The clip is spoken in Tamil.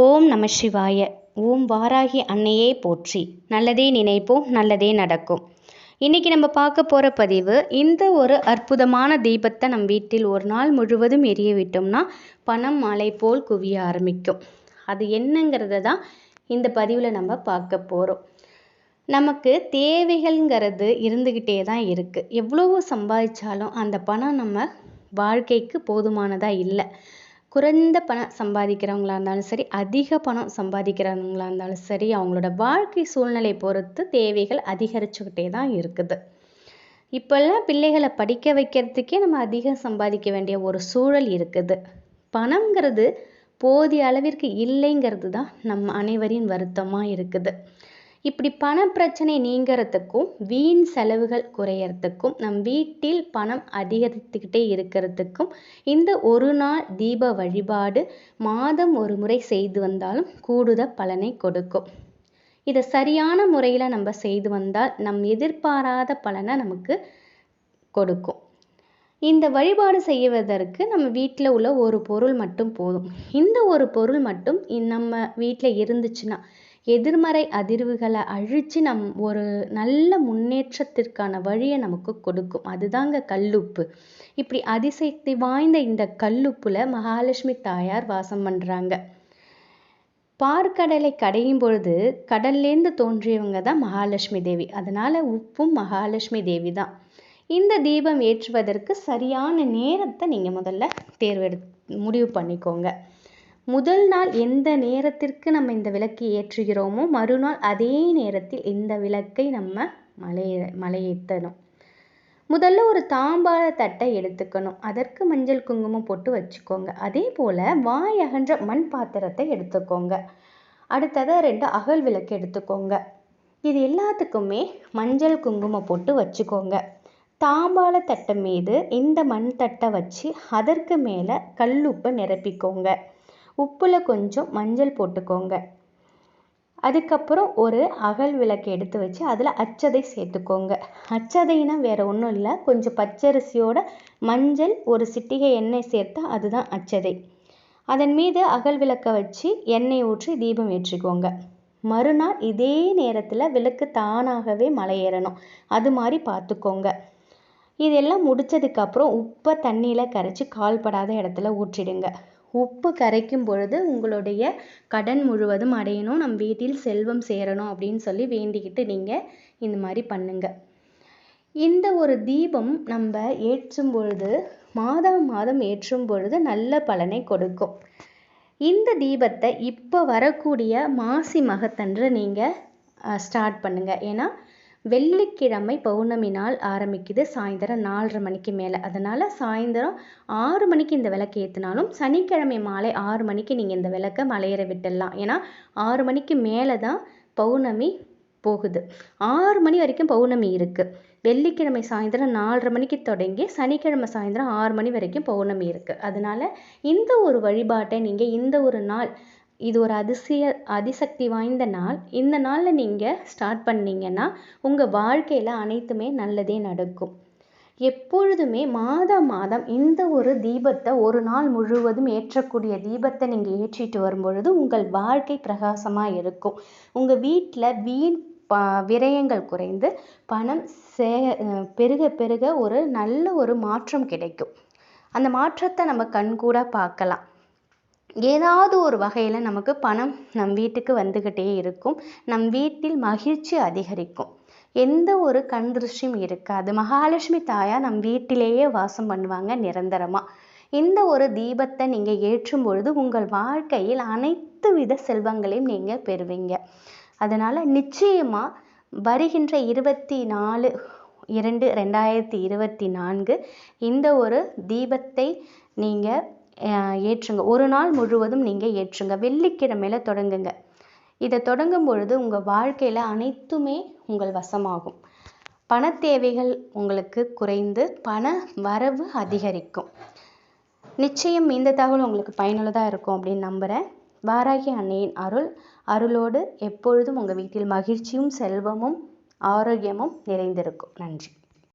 ஓம் நம சிவாய. ஓம் வாராகி அன்னையே போற்றி. நல்லதே நினைப்போம் நல்லதே நடக்கும். இன்றைக்கி நம்ம பார்க்க போகிற பதிவு இந்த ஒரு அற்புதமான தீபத்தை நம் வீட்டில் ஒரு நாள் முழுவதும் எரிய விட்டோம்னா பணம் மலை போல் குவிய ஆரம்பிக்கும். அது என்னங்கிறத தான் இந்த பதிவில் நம்ம பார்க்க போகிறோம் நமக்கு தேவைகள்ங்கிறது இருந்துக்கிட்டே தான் இருக்குது எவ்வளவோ சம்பாதிச்சாலும் அந்த பணம் நம்ம வாழ்க்கைக்கு போதுமானதாக இல்லை. குறைந்த பணம் சம்பாதிக்கிறவங்களா இருந்தாலும் சரி அதிக பணம் சம்பாதிக்கிறவங்களா இருந்தாலும் சரி அவங்களோட வாழ்க்கை சூழ்நிலை பொறுத்து தேவைகள் அதிகரிச்சுக்கிட்டே தான் இருக்குது. இப்போல்லாம் பிள்ளைகளை படிக்க வைக்கிறதுக்கே நம்ம அதிகம் சம்பாதிக்க வேண்டிய ஒரு சூழல் இருக்குது. பணங்கிறது போதிய அளவிற்கு இல்லைங்கிறது தான் நம்ம அனைவரின் வருத்தமாக இருக்குது. இப்படி பண பிரச்சனை நீங்கிறதுக்கும் வீண் செலவுகள் குறையறதுக்கும் நம் வீட்டில் பணம் அதிகரித்துக்கிட்டே இருக்கிறதுக்கும் இந்த ஒரு நாள் தீப வழிபாடு மாதம் ஒரு முறை செய்து வந்தாலும் கூடுதல் பலனை கொடுக்கும். இதை சரியான முறையில் நம்ம செய்து வந்தால் நம் எதிர்பாராத பலனை நமக்கு கொடுக்கும். இந்த வழிபாடு செய்வதற்கு நம்ம வீட்டில் உள்ள ஒரு பொருள் மட்டும் போதும். இந்த ஒரு பொருள் மட்டும் நம்ம வீட்டில் இருந்துச்சுன்னா எதிர்மறை அதிர்வுகளை அழித்து நம் ஒரு நல்ல முன்னேற்றத்திற்கான வழியை நமக்கு கொடுக்கும். அதுதாங்க கல்லுப்பு. இப்படி அதிசக்தி வாய்ந்த இந்த கல்லுப்புல மகாலட்சுமி தாயார் வாசம் பண்ணுறாங்க பார்க்கடலை கடையும் பொழுது கடல்லேருந்து தோன்றியவங்க தான் மகாலட்சுமி தேவி. அதனால் உப்பும் மகாலட்சுமி தேவி தான். இந்த தீபம் ஏற்றுவதற்கு சரியான நேரத்தை நீங்கள் முதல்ல தேர்வெடு முடிவு பண்ணிக்கோங்க. முதல் நாள் எந்த நேரத்திற்கு நம்ம இந்த விளக்கு ஏற்றுகிறோமோ மறுநாள் அதே நேரத்தில் இந்த விளக்கை நம்ம மலைய மலையேற்றணும். முதல்ல ஒரு தாம்பாள தட்டை எடுத்துக்கணும். அதற்கு மஞ்சள் குங்குமம் போட்டு வச்சுக்கோங்க. அதே போல் வாய் அகன்ற மண் பாத்திரத்தை எடுத்துக்கோங்க. அடுத்ததாக ரெண்டு அகல் விளக்கு எடுத்துக்கோங்க. இது எல்லாத்துக்குமே மஞ்சள் குங்குமம் போட்டு வச்சுக்கோங்க. தாம்பாள தட்டை மீது இந்த மண் தட்டை வச்சு அதற்கு மேலே கல்லுப்பை நிரப்பிக்கோங்க. உப்பில் கொஞ்சம் மஞ்சள் போட்டுக்கோங்க. அதுக்கப்புறம் ஒரு அகல் விளக்கு எடுத்து வச்சு அதில் அச்சதை சேர்த்துக்கோங்க. அச்சதைனா வேறு ஒன்றும் இல்லை. கொஞ்சம் பச்சரிசியோட மஞ்சள் ஒரு சிட்டிகை எண்ணெய் சேர்த்தா அதுதான் அச்சதை. அதன் மீது அகல் விளக்கை வச்சு எண்ணெய் ஊற்றி தீபம் ஏற்றிக்கோங்க. மறுநாள் இதே நேரத்தில் விளக்கு தானாகவே மலையேறணும் அது மாதிரி பார்த்துக்கோங்க. இதெல்லாம் முடித்ததுக்கப்புறம் உப்பை தண்ணியில் கரைச்சி கால்படாத இடத்துல ஊற்றிடுங்க. உப்பு கரைக்கும் பொழுது உங்களுடைய கடன் முழுவதும் அடையணும் நம் வீட்டில் செல்வம் சேரணும் அப்படின்னு சொல்லி வேண்டிக்கிட்டு நீங்கள் இந்த மாதிரி பண்ணுங்க. இந்த ஒரு தீபம் நம்ம ஏற்றும் பொழுது மாதம் மாதம் ஏற்றும் பொழுது நல்ல பலனை கொடுக்கும். இந்த தீபத்தை இப்போ வரக்கூடிய மாசி மகத்தன்று நீங்கள் ஸ்டார்ட் பண்ணுங்கள் ஏன்னா வெள்ளிக்கிழமை பௌர்ணமி நாள் ஆரம்பிக்குது. சாயந்தரம் நாலரை மணிக்கு மேலே. அதனால் சாயந்தரம் ஆறு மணிக்கு இந்த விளக்கு ஏற்றினாலும் சனிக்கிழமை மாலை ஆறு மணிக்கு நீங்கள் இந்த விளக்கை மலையேற விட்டுடலாம். ஏன்னா ஆறு மணிக்கு மேலே தான் பௌர்ணமி போகுது. ஆறு மணி வரைக்கும் பௌர்ணமி இருக்குது வெள்ளிக்கிழமை சாயந்தரம் நாலரை மணிக்கு தொடங்கி சனிக்கிழமை சாயந்தரம் ஆறு மணி வரைக்கும் பௌர்ணமி இருக்குது அதனால் இந்த ஒரு வழிபாட்டை நீங்கள் இந்த ஒரு நாள் இது ஒரு அதிசய அதிசக்தி வாய்ந்த நாள். இந்த நாளில் நீங்கள் ஸ்டார்ட் பண்ணீங்கன்னா உங்கள் வாழ்க்கையில் அனைத்துமே நல்லதே நடக்கும். எப்பொழுதுமே மாதம் மாதம் இந்த ஒரு தீபத்தை ஒரு நாள் முழுவதும் ஏற்றக்கூடிய தீபத்தை நீங்கள் ஏற்றிட்டு வரும்பொழுது உங்கள் வாழ்க்கை பிரகாசமாக இருக்கும். உங்கள் வீட்டில் வீண் ப விரயங்கள் குறைந்து பணம் சே பெருக பெருக ஒரு நல்ல ஒரு மாற்றம் கிடைக்கும். அந்த மாற்றத்தை நம்ம கண்கூட பார்க்கலாம். ஏதாவது ஒரு வகையில் நமக்கு பணம் நம் வீட்டுக்கு வந்துக்கிட்டே இருக்கும். நம் வீட்டில் மகிழ்ச்சி அதிகரிக்கும். எந்த ஒரு கண் திருஷ்டியும் இருக்காது. மகாலட்சுமி தாயார் நம் வீட்டிலேயே வாசம் பண்ணுவாங்க நிரந்தரமாக இந்த ஒரு தீபத்தை நீங்கள் ஏற்றும் பொழுது உங்கள் வாழ்க்கையில் அனைத்து வித செல்வங்களையும் நீங்கள் பெறுவீங்க. அதனால் நிச்சயமாக வருகின்ற இருபத்தி நாலு இரண்டு ரெண்டாயிரத்தி இருபத்தி நான்கு இந்த ஒரு தீபத்தை நீங்கள் ஏற்றுங்க. ஒரு நாள் முழுவதும் நீங்கள் ஏற்றுங்க. வெள்ளிக்கிழமையில் தொடங்குங்க. இதை தொடங்கும் பொழுது உங்கள் வாழ்க்கையில் அனைத்துமே உங்கள் வசமாகும். பண தேவைகள் உங்களுக்கு குறைந்து பண வரவு அதிகரிக்கும். நிச்சயம் இந்த தகவல் உங்களுக்கு பயனுள்ளதாக இருக்கும் அப்படின்னு நம்புகிறேன் வாராகி அன்னையின் அருள். அருளோடு எப்பொழுதும் உங்கள் வீட்டில் மகிழ்ச்சியும் செல்வமும் ஆரோக்கியமும் நிறைந்திருக்கும். நன்றி.